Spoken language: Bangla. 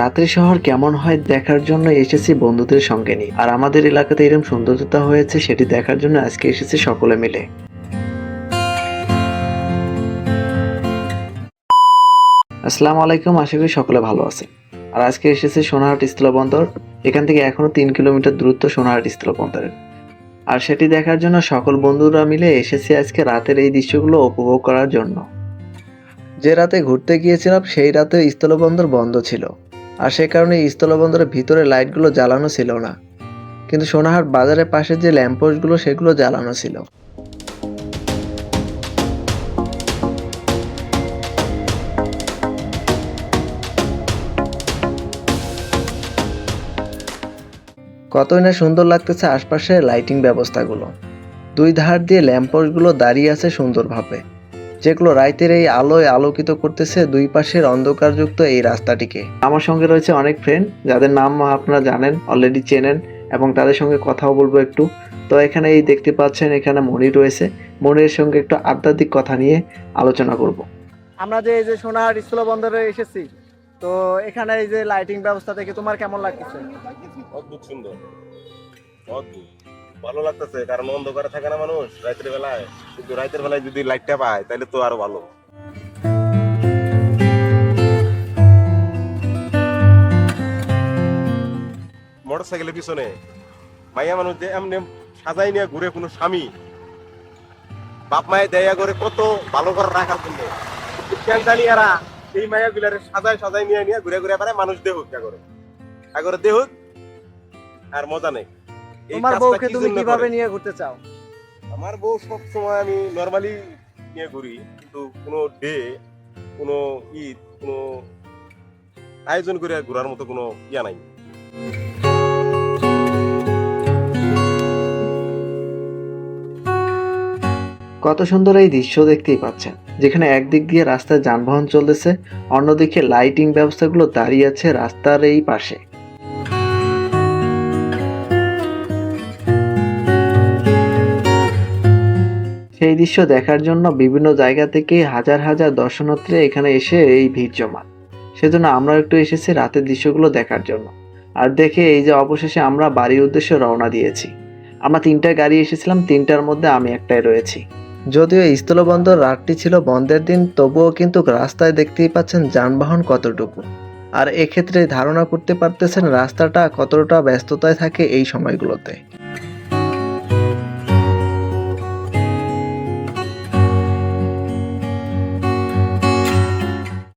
রাত্রি শহর কেমন হয় দেখার জন্য এসেছি বন্ধুদের সঙ্গে নিয়ে। আর আমাদের এলাকাতে এরকম সৌন্দর্যতা হয়েছে, সেটি দেখার জন্য আজকে এসেছি সকলে মিলে। আসসালামু আলাইকুম, আশা করি সকলে ভালো আছেন। আর আজকে এসেছে সোনাহাট স্থলবন্দর এখান থেকে এখনও তিন কিলোমিটার দূরত্ব সোনাহাট স্থলবন্দরের আর সেটি দেখার জন্য সকল বন্ধুরা মিলে এসেছি আজকে রাতের এই দৃশ্যগুলো উপভোগ করার জন্য। যে রাতে ঘুরতে গিয়েছিলাম, সেই রাতে স্থলবন্দর বন্ধ ছিল। আর সে কারণে স্থলবন্দরের ভিতরে লাইটগুলো জ্বালানো ছিল না। কিন্তু সোনাহাট বাজারের পাশে যে ল্যাম্পোস্টগুলো সেগুলো জ্বালানো ছিল। কতই না সুন্দর লাগতেছে আশপাশের লাইটিং ব্যবস্থাগুলো। দুই ধার দিয়ে ল্যাম্পোস্টগুলো দাঁড়িয়ে আছে সুন্দরভাবে। যেগুলো রাইতের এই আলোয় আলোকিত করতেছে দুই পাশের অন্ধকারযুক্ত এই রাস্তাটিকে। আমার সঙ্গে রয়েছে অনেক ফ্রেন্ড যাদের নাম আপনারা জানেন অলরেডি চেনেন এবং তাদের সঙ্গে কথাও বলব একটু। তো এখানে এই দেখতে পাচ্ছেন এখানে মণি রয়েছে। মনির সঙ্গে একটু আধ্যাত্মিক কথা নিয়ে আলোচনা করব। আমরা যে এই যে সোনার স্থল বন্দরে এসেছি তো এখানে এই যে লাইটিং ব্যবস্থা দেখে তোমার কেমন লাগতেছে? অদ্ভুত সুন্দর। অদ্ভুত। ভালো লাগতেছে, কারণ অন্ধকারে থাকে না মানুষ, রাতের বেলায়। কিন্তু রাতের বেলায় যদি লাইটটা পায়, তাহলে তো আরও ভালো। মোটর সাইকেলের পিছনে, মাইয়া মানুষ যে এমনি সাজাই নিয়ে ঘুরে কোনো স্বামী, বাপ মায়ের দেয়া করে কত ভালো করে রাখার জন্য। জানিয়ারা এই মায়া গুলারে সাজাই সাজাই নিয়ে নিয়ে ঘুরে ঘুরে পারে মানুষ দেহুক কে করে। আগরে দেহুক আর মজা নেই। তোমার বউকে তুমি কীভাবে নিয়ে ঘুরতে চাও? আমার বউ সব সময় আমি নর্মালি নিয়ে ঘুরি কিন্তু কোনো ডে কোনো ঈদ কোনো আয়োজন করে ঘোরার মতো কোনো ইয়া নাই। কত সুন্দর এই দৃশ্য দেখতেই পাচ্ছেন যেখানে একদিক দিয়ে রাস্তায় যানবাহন চলতেছে অন্যদিকে লাইটিং ব্যবস্থাগুলো দাঁড়িয়ে আছে রাস্তার এই পাশে। সেই দৃশ্য দেখার জন্য বিভিন্ন জায়গা থেকে হাজার হাজার দর্শনার্থী এখানে এসে এই ভিড় জমা সেজন্য আমরা একটু এসেছি রাতের দৃশ্যগুলো দেখার জন্য। আর দেখে এই যে অবশেষে আমরা বাড়ির উদ্দেশ্যে রওনা দিয়েছি। আমরা তিনটা গাড়ি এসেছিলাম, তিনটার মধ্যে আমি একটাই রয়েছি। যদিও স্থলবন্দর রাতটি ছিল বন্ধের দিন, তবুও কিন্তু রাস্তায় দেখতেই পাচ্ছেন যানবাহন কতটুকু। আর এক্ষেত্রে ধারণা করতে পারতেছেন রাস্তাটা কতটা ব্যস্ততায় থাকে এই সময়গুলোতে।